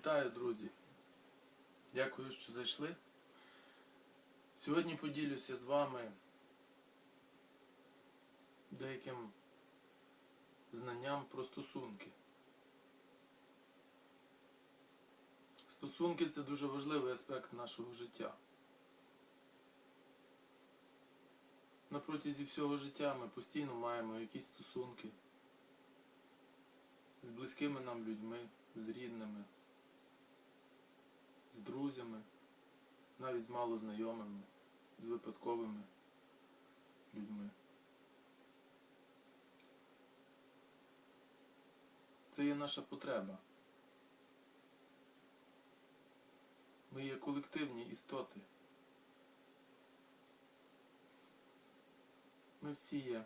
Вітаю, друзі! Дякую, що зайшли. Сьогодні поділюся з вами деяким знанням про стосунки. Стосунки це дуже важливий аспект нашого життя. На протязі всього життя ми постійно маємо якісь стосунки з близькими нам людьми, з рідними, друзями, навіть з малознайомими, з випадковими людьми. Це є наша потреба. Ми є колективні істоти. Ми всі є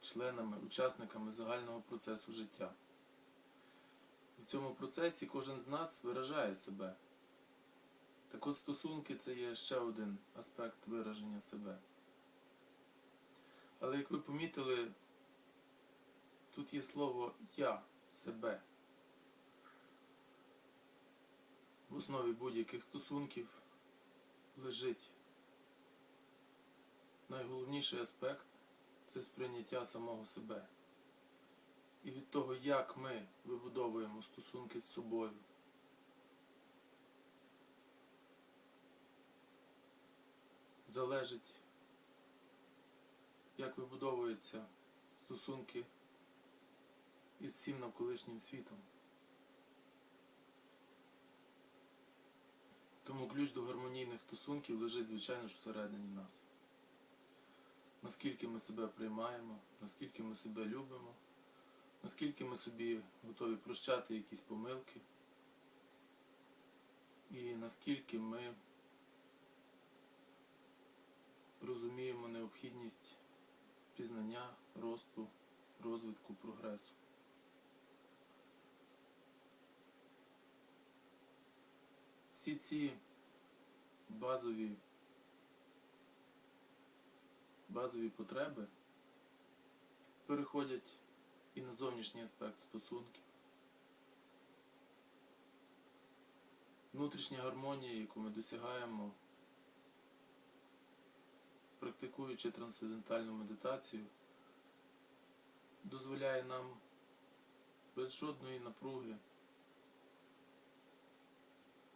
членами, учасниками загального процесу життя. Цьому процесі кожен з нас виражає себе. Так от стосунки це є ще один аспект вираження себе. Але як ви помітили, тут є слово я себе. В основі будь-яких стосунків лежить найголовніший аспект це сприйняття самого себе. І від того, як ми вибудовуємо стосунки з собою, залежить, як вибудовуються стосунки із всім навколишнім світом. Тому ключ до гармонійних стосунків лежить, звичайно ж, всередині нас. Наскільки ми себе приймаємо, наскільки ми себе любимо, наскільки ми собі готові прощати якісь помилки, і наскільки ми розуміємо необхідність пізнання, росту, розвитку, прогресу. Всі ці базові, базові потреби переходять і на зовнішній аспект стосунків. Внутрішня гармонія, яку ми досягаємо, практикуючи трансцендентальну медитацію, дозволяє нам без жодної напруги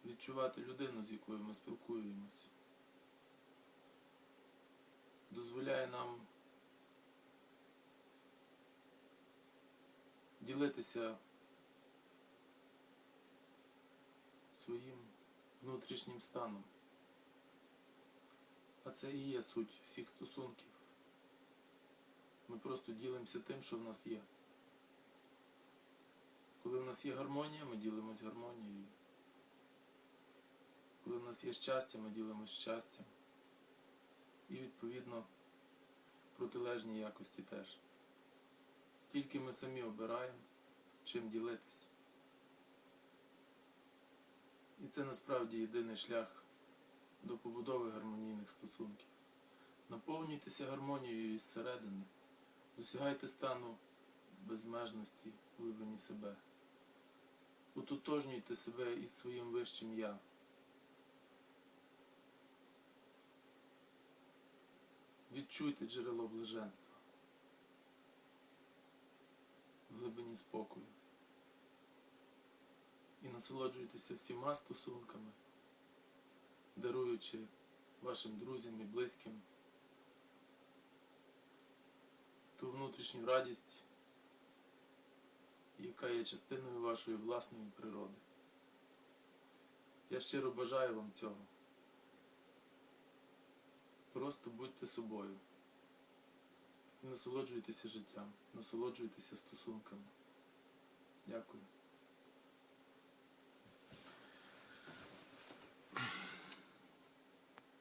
відчувати людину, з якою ми спілкуємось. Дозволяє нам ділитися своїм внутрішнім станом. А це і є суть всіх стосунків. Ми просто ділимося тим, що в нас є. Коли в нас є гармонія, ми ділимось гармонією. Коли в нас є щастя, ми ділимось щастям. І відповідно протилежні якості теж. Тільки ми самі обираємо, чим ділитись. І це насправді єдиний шлях до побудови гармонійних стосунків. Наповнюйтеся гармонією із середини, досягайте стану безмежності в глибині себе. Утотожнюйте себе із своїм вищим я. Відчуйте джерело блаженства в глибині спокою. І насолоджуйтеся всіма стосунками, даруючи вашим друзям і близьким ту внутрішню радість, яка є частиною вашої власної природи. Я щиро бажаю вам цього. Просто будьте собою. Насолоджуйтеся життям, насолоджуйтеся стосунками. Дякую.